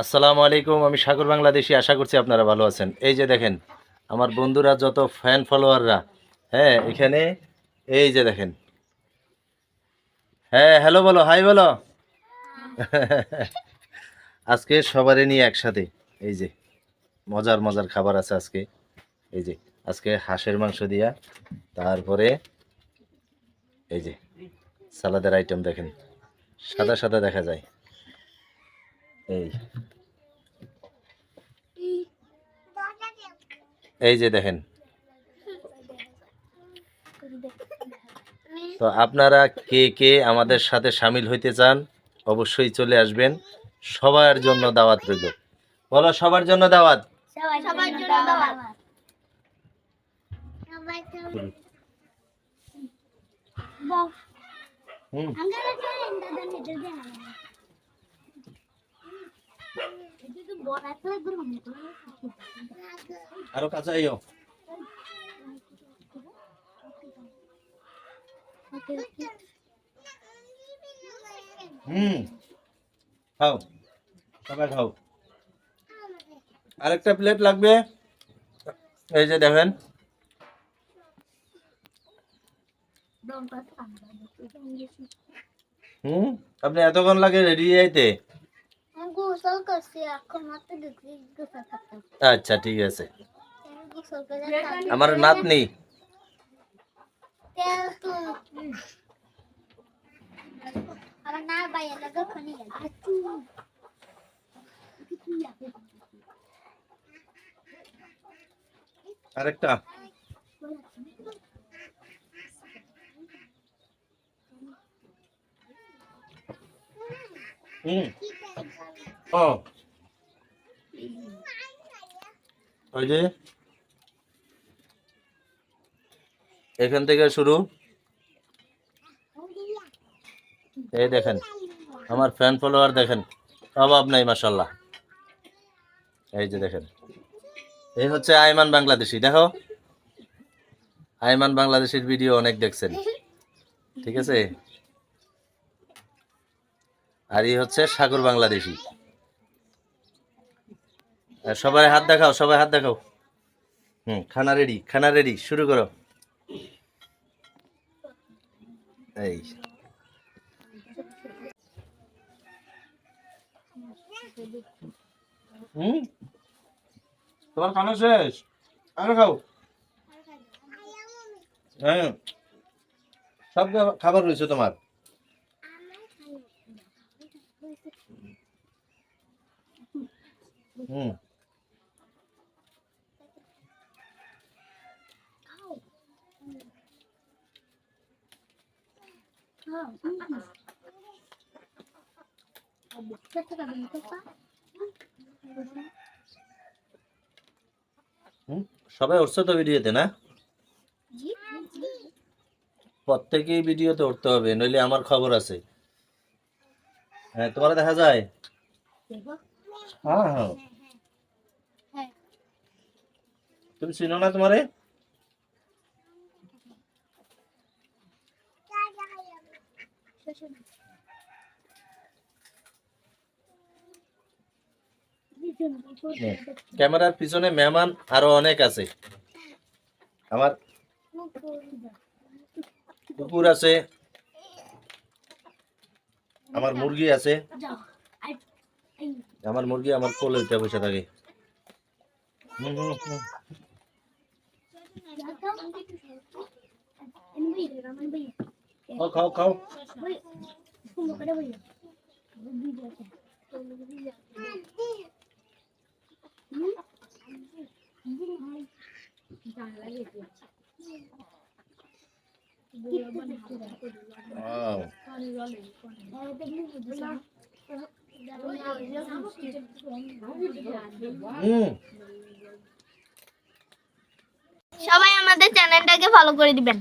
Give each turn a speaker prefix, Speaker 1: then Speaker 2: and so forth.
Speaker 1: আসসালামু আলাইকুম, আমি সাগর বাংলাদেশি, আশা করছি আপনারা ভালো আছেন। এই যে দেখেন, আমার বন্ধুরা যত ফ্যান ফলোয়াররা হ্যাঁ এখানে, এই যে দেখেন। হ্যাঁ হ্যালো বলো হাই বলো। আজকে সবারই নিয়ে একসাথে, এই যে, মজার মজার খাবার আছে আজকে। এই যে, আজকে হাঁসের মাংস দিয়া, তারপরে, এই যে, সালাদের আইটেম দেখেন, সাদা সাদা দেখা যায়। এই। এই যে দেখেন। তো আপনারা কে কে আমাদের সাথে সামিল হইতে চান অবশ্যই চলে আসবেন। সবার জন্য দাওয়াত রইল। বলো সবার জন্য দাওয়াত?
Speaker 2: সবার জন্য দাওয়াত। সবার জন্য
Speaker 1: হুম আরও কাছে আইও হুম। খাও। সবাই খাও। আরেকটা প্লেট লাগবে। এই যে দেখেন। হুম? আপনি এতক্ষণ লাগে রেডি আইতে।
Speaker 2: গোসল করছি এখন মাত্র দুপুরে গোসল করতাম
Speaker 1: আচ্ছা ঠিক আছে
Speaker 2: গোসল করে
Speaker 1: আমার নাতনি
Speaker 2: তেল তো আমার না বাইরে লাগা খানি গেল
Speaker 1: আরেকটা। হুম। ও। ওই যে। এখান থেকে শুরু। এই দেখেন, আমার ফ্যান ফলোয়ার দেখেন, অভাব নাই মাসাল্লাহ এই যে দেখেন, এই হচ্ছে আইমান বাংলাদেশি, দেখো। আইমান বাংলাদেশের ভিডিও অনেক দেখছেন, ঠিক আছে? আর এই হচ্ছে সাগর বাংলাদেশি। সবাই হাত দেখাও, সবাই হাত দেখাও। হুম, খানা রেডি খানা রেডি শুরু করো। এই। হুম? তোমার খানা শেষ? আরও খাও। হ্যাঁ। সব খাবার রয়েছে তোমার। হুম। সবাই উঠছে তো ভিডিওতে না? প্রত্যেকেই ভিডিওতে উঠতে হবে নইলে আমার খবর আছে। হ্যাঁ তোমার দেখা যায়? হ্যাঁ হ্যাঁ। তুমি চিনো না তোমারে? ক্যামেরার পিছনে মেহমান আরও অনেক আছে। আমার কুকুর আছে। আমার মুরগি আছে। আমার মুরগি আমার কোলে উঠে বসে থাকে। হুম। খাও খাও খাও।
Speaker 2: সবাই আমাদের চ্যানেলটাকে ফলো করে দিবেন।